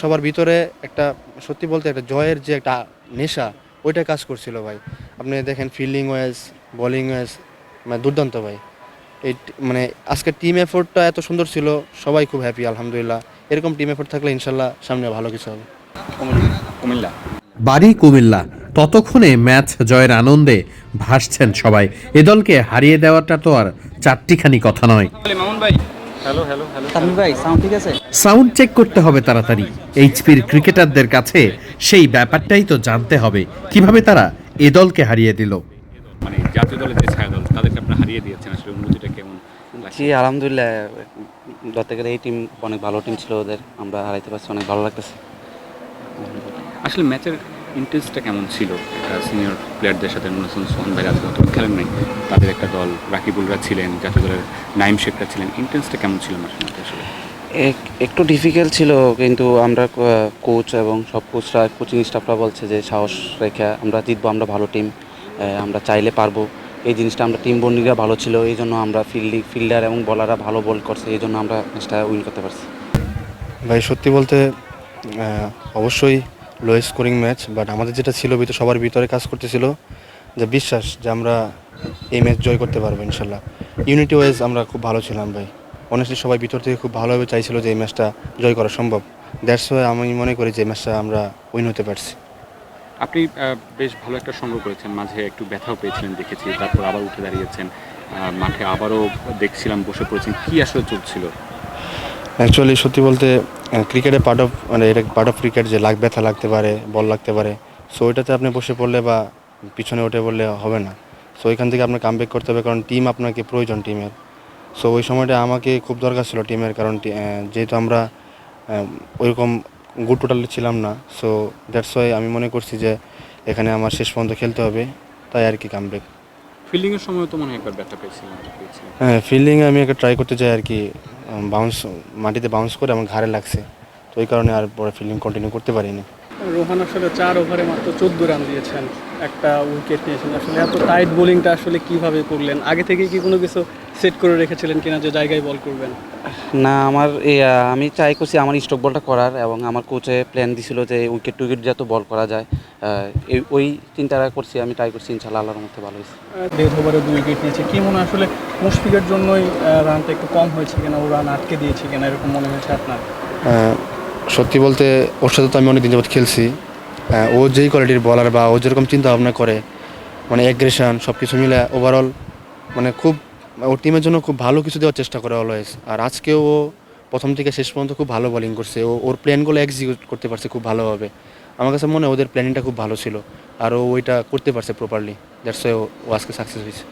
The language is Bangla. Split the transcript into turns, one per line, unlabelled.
সবার ভিতরে একটা সত্যি বলতে একটা জয়ের যে একটা নেশা ওইটা কাজ করছিল ভাই। আপনি দেখেন ফিল্ডিং ওয়াইজ বোলিং ওয়াইজ মানে দুর্দান্ত ভাই। এই মানে আজকে টিম এফোর্টটা এত সুন্দর ছিল সবাই খুব হ্যাপি আলহামদুলিল্লাহ। এরকম টিম এফোর্ট থাকলে ইনশাল্লাহ সামনে ভালো কিছু হবে।
কুমিল্লা।
বাড়ি কুমিল্লা। ততক্ষণে ম্যাচ জয়ের আনন্দে ভাসছেন সবাই। এ দলকে হারিয়ে দেওয়াটা তো আর চারটিখানি কথা নয়।
মামুন ভাই হ্যালো হ্যালো হ্যালো
তানভীর ভাই সাউন্ড ঠিক আছে?
সাউন্ড চেক করতে হবে তাড়াতাড়ি। এইচপির ক্রিকেটারদের কাছে সেই ব্যাপারটাই তো জানতে হবে। কীভাবে তারা এ দলকে হারিয়ে দিল?
মানে জাতীয় দলের যে ছায়া দল তাদেরকে আপনারা হারিয়ে দিয়েছেন আসলে অনুভূতিটা কেমন?
জি আলহামদুলিল্লাহ ধরতে গেলে এই টিম অনেক ভালো টিম ছিল ওদের। আমরা হারাইতে পারছি অনেক ভালো লাগতেছে।
আসলে ম্যাচের ইন্টারেস্টটা কেমন ছিল? একটা সিনিয়র প্লেয়ারদের সাথে নুরুল সোহান ভাই আজকে অত খেলেন নাই। তাদের একটা দল রাকিবুলরা ছিলেন জাতীয় দলের নাইম শেখরা ছিলেন। ইন্টারেস্টটা কেমন ছিল ম্যাচের মধ্যে আসলে?
এক- একটু ডিফিকাল্ট ছিল কিন্তু আমরা কোচ এবং সব কোচরা কোচিং স্টাফরা বলছে যে সাহস রেখে আমরা জিতবো আমরা ভালো টিম আমরা চাইলে পারব। এই জিনিসটা আমরা টিম বন্ডিংরা ভালো ছিল এই জন্য আমরা ফিল্ডিং ফিল্ডার এবং বলাররা ভালো বল করছে এই জন্য আমরা ম্যাচটা উইন করতে পারছি।
ভাই সত্যি বলতে অবশ্যই লো স্কোরিং ম্যাচ বাট আমাদের যেটা ছিল ভিতরে সবার ভিতরে কাজ করতেছিল যে বিশ্বাস যে আমরা এই ম্যাচ জয় করতে পারব ইনশাল্লাহ। ইউনিটি ওয়াইজ আমরা খুব ভালো ছিলাম ভাই। অনেস্টলি সবাই ভিতর থেকে খুব ভালোভাবে চাইছিল যে এই ম্যাচটা জয় করা সম্ভব। দ্যাটস ওয়াই আমি মনে করি যে এই ম্যাচটা আমরা উইন হতে পারছি।
আপনি বেশ ভালো একটা সংগ্রহ করেছেন। মাঝে একটু ব্যথাও পেয়েছিলেন দেখেছি তারপর আবার উঠে দাঁড়িয়েছেন। মাঠে আবারও দেখছিলাম বসে পড়েছেন। কি আসলে চলছিল?
অ্যাকচুয়ালি সত্যি বলতে ক্রিকেটে পার্ট অফ মানে এটা পার্ট অফ ক্রিকেট যে লাগ ব্যথা লাগতে পারে বল লাগতে পারে সো ওইটাতে আপনি বসে পড়লে বা পিছনে উঠে পড়লে হবে না। সো ওইখান থেকে আপনার কামব্যাক করতে হবে কারণ টিম আপনাকে প্রয়োজন টিমের সো ওই সময়টা আমাকে খুব দরকার ছিল টিমের কারণ যেহেতু আমরা ওইরকম গুড টোটালে ছিলাম না সো দ্যাটস ওয়াই আমি মনে করছি যে এখানে আমার শেষ পর্যন্ত খেলতে হবে তাই আর কি কামব্যাক
ফিল্ডিংয়ের সময় তো মনে হয় একবার ব্যথা পেয়েছিলাম
হ্যাঁ ফিল্ডিংয়ে আমি একটা ট্রাই করতে চাই আর কি বাউন্স মাটিতে বাউন্স করে আমার ঘাড়ে লাগছে। তো ওই কারণে আর পরে ফিল্ডিং কন্টিনিউ করতে পারিনি।
রোহান আসলে চার ওভারে মাত্র চোদ্দ রান দিয়েছেন একটা উইকেট নিয়েছেন। আসলে এত টাইট বোলিংটা আসলে কীভাবে করলেন? আগে থেকে কি কোনো কিছু সেট করে রেখেছিলেন কিনা যে জায়গায় বল করবেন?
না আমার এই আমি ট্রাই করছি আমার স্টক বলটা করার এবং আমার কোচে প্ল্যান দিছিল যে উইকেট টুইকেট যত বল করা যায় এই ওই চিন্তাটা করছি আমি ট্রাই করছি ইনশাল্লাহ আল্লাহর মধ্যে ভালো হয়েছে।
দেড় ওভারে দুই উইকেট নিয়েছে। কি মনে হয় আসলে মুশফিকের জন্যই রানটা একটু কম হয়েছে কিনা? ও রান আটকে দিয়েছে কিনা? এরকম মনে হয়েছে আপনার?
সত্যি বলতে ওর সাথে তো আমি অনেক দিন যাবত খেলছি ও যেই কোয়ালিটির বলার বা ও যেরকম চিন্তা ভাবনা করে মানে অ্যাগ্রেশন সব কিছু মিলে ওভারঅল মানে খুব, ও টিমের জন্য খুব ভালো কিছু দেওয়ার চেষ্টা করে অলওয়েজ আর আজকেও ও প্রথম থেকে শেষ পর্যন্ত খুব ভালো বোলিং করছে। ও, ওর প্ল্যানগুলো এক্সিকিউট করতে পারছে খুব ভালোভাবে। আমার কাছে মনে হয় ওদের প্ল্যানিংটা খুব ভালো ছিল। আর ও ওইটা করতে পারছে প্রপারলি দ্যাটস ও আজকে সাকসেস হয়েছে।